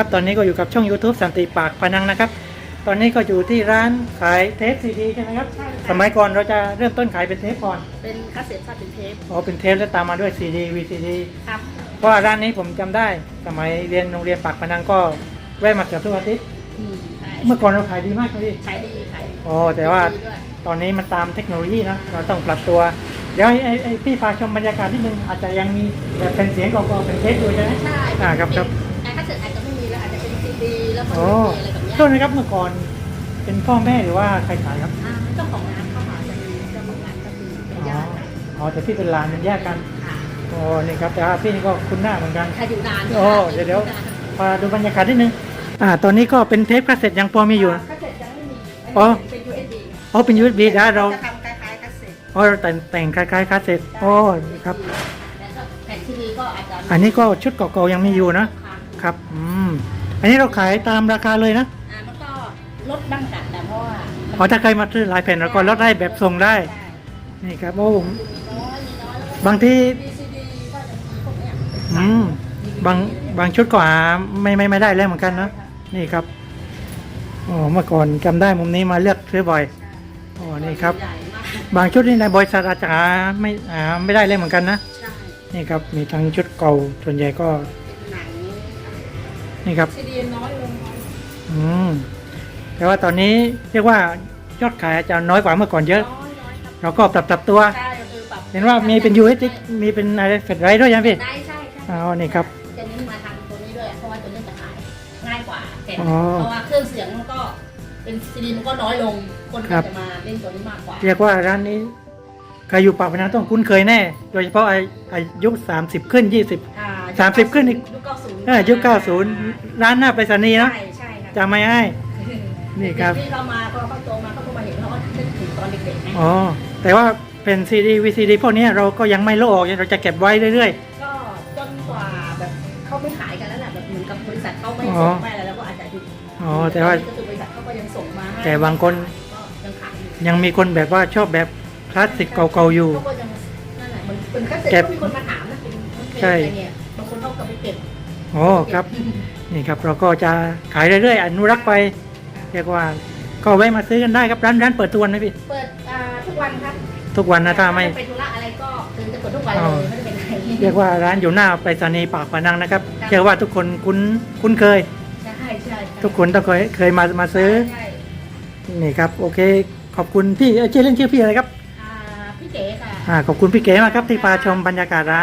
ครับตอนนี้ก็อยู่กับช่อง YouTube สันติปากพนังนะครับ ตอนนี้ก็อยู่ที่ร้านขายเทปซีดีใช่ไหมครับ ใช่ค่ะ สมัยก่อนเราจะเริ่มต้นขายเป็นเทปก่อนเป็นคาสเซ็ตซาเป็นเทปอ๋อเป็นเทปแล้วตามมาด้วยซีดีวีซีดีครับเพราะว่าร้านนี้ผมจำได้ สมัยเรียนโรงเรียนปากพนังก็แวะมาเกือบทุกอาทิตย์อืมใช่เมื่อก่อนเราขายดีมากครับพี่ขายดีขายดีอ๋อแต่ว่า ดีด้วยตอนนี้มันตามเทคโนโลยีนะเราต้องปรับตัว เดี๋ยวไอ้ไอ้ไอ้พี่พาชมบรรยากาศนิดนึงอาจจะยังมีแบบเป็นเสียงกรองๆเป็นเทปอยู่ใช่ไหม ใช่อ่าครับครับไอ้คาสเซ็ตอาจจะ ดีแล้วก็โอ้มีอะไรแบบเนี้ยโทษนะครับเมื่อก่อนเป็นพ่อแม่หรือว่าใครขายครับอ่าเจ้าของร้านเข้ามาจะมีเจ้าของร้านก็คือเป็นอ๋อญาติกันอ๋อแต่พี่เป็นหลานเป็นญาติกันค่ะโอ้นี่ครับแต่ว่าพี่นี่ก็คุ้นหน้าเหมือนกันใครอยู่นานโอ้เดี๋ยวเดี๋ยวพาดูบรรยากาศนิดนึงอ่าตอนนี้ก็เป็นเทปคาสเซ็ตยังพอมีอยู่นะคาสเซ็ตยังไม่มีอ๋อ เป็น USB อ๋อเป็น USB นะเราจะทำคล้ายๆคาสเซ็ตอ๋อเราแต่งแต่งคล้ายๆคาสเซ็ตโอ้ครับ แล้วก็แผ่นซีดีก็อาจจะอันนี้ก็ชุดเก่าๆยังมีอยู่นะครับ อืม อันนี้เราขายตามราคาเลยนะอ่ามันก็ลดบ้างกันแต่เพราะว่ามันอ๋อถ้าใครมาซื้อหลายแผ่นเราก็ลดได้แบบส่งได้นี่ครับโอ้น้อยมีน้อยแล้วก็บางที VCD ก็จะมีพวกเนี้ยอืมบางบางชุดก็หาไม่ไม่ไม่ได้แล้วเหมือนกันนะนี่ครับโอ้เมื่อก่อนจำได้มุมนี้มาเลือกซื้อบ่อยโอ้นี่ครับ ใหญ่มากบางชุดนี่ในบริษัทอาจจะหาไม่หาไม่ได้เลยเหมือนกันนะ ใช่นี่ครับมีทั้งชุดเก่าส่วนใหญ่ก็เป็ นหนังนี่ครับซีดีน้อยลงน้อยอืมแต่ว่าตอนนี้เรียกว่ายอดขายอาจจะน้อยกว่าเมื่อก่อนเยอะน้อยน้อยครับเราก็ปรับปรับตัว ใช่คือปรับเห็นว่ามีเป็น USB มีเป็นอะไรเฟดไรด้วยยังพี่ได้ใช่ใช่อ๋อนี่ครับ จะเน้นมาทางตัวนี้ด้วยเพราะว่าตัวนี้จะขายง่ายกว่าแต่อ๋อเพราะว่าเครื่องเสียงมันก็เป็นซีดีมันก็น้อยลงคนครัก็บจะมาเล่นตัวนี้มากกว่า เรียกว่าร้านนี้ใครอยู่ปากพนังต้องคุ้นเคยแน่ โดยเฉพาะอาอายุ 30 ขึ้น 20 อ่สามสิบขึ้ นอีกยุคเก้าศูนย์เออยุค90ร้านหน้าไปรษณีย์เนาะใช่ใช่ครับจะไม่ให้ นี่ครับ ที่เขามาพอเขาโตมาเขาก็มาเห็นเขาก็นึกถึงตอนเด็กๆนะอ๋อ แต่ว่าเป็นซีดีวีซีดีพวกนี้เราก็ยังไม่โลกออกเราจะเก็บไว้เรื่อย ก็จนกว่าแบบเขาไม่ขายกันแล้วแหละแบบเหมือนกับบริษัทเขาไม่อ๋อส่งไปแล้วเราก็อาจจะหยุดๆอ๋อแต่ว่า ก็คือบริษัทเขาก็ยังส่งมาให้แต่บางคนก็ยังขายอยู่ยังมีคนแบบว่าชอบแบบคลาสสิกเก่าๆอยู่ เขาก็ยังนั่นแหละมันเป็นก็เสร็จเก็บก็มีคนมาถามนะเป็นมันเป็นใช่อะไรเนี่ยบางคนเขาก็ไปเก็บ โอ้ครับนี่ครับเราก็จะขายเรื่อยๆอนุรักษ์ไปเรียกว่าก็แวะมาซื้อกันได้ครับร้านร้านเปิดทุกวันไหมพี่เปิดอ่าทุกวันครับทุกวันนะถ้าไม่จะไปธุระอะไรก็คือจะเปิดทุกวันอ๋เลอยไม่ได้เป็นไรเรียกว่าร้านอยู่หน้าไปรษณีย์ปากพนังนะครับเชื่อว่าทุกคนคุ้นคุ้นเคยใช่ใช่ทุกคนต้องเคยเคยมามาซื้อใช่นี่ครับโอเคขอบคุณพี่เอ้ยชื่อเล่นชื่อพี่อะไรครับอ่าพี่เก๋ค่ะอ่าขอบคุณพี่เก๋มากครับที่พาชมบรรยากาศร้าน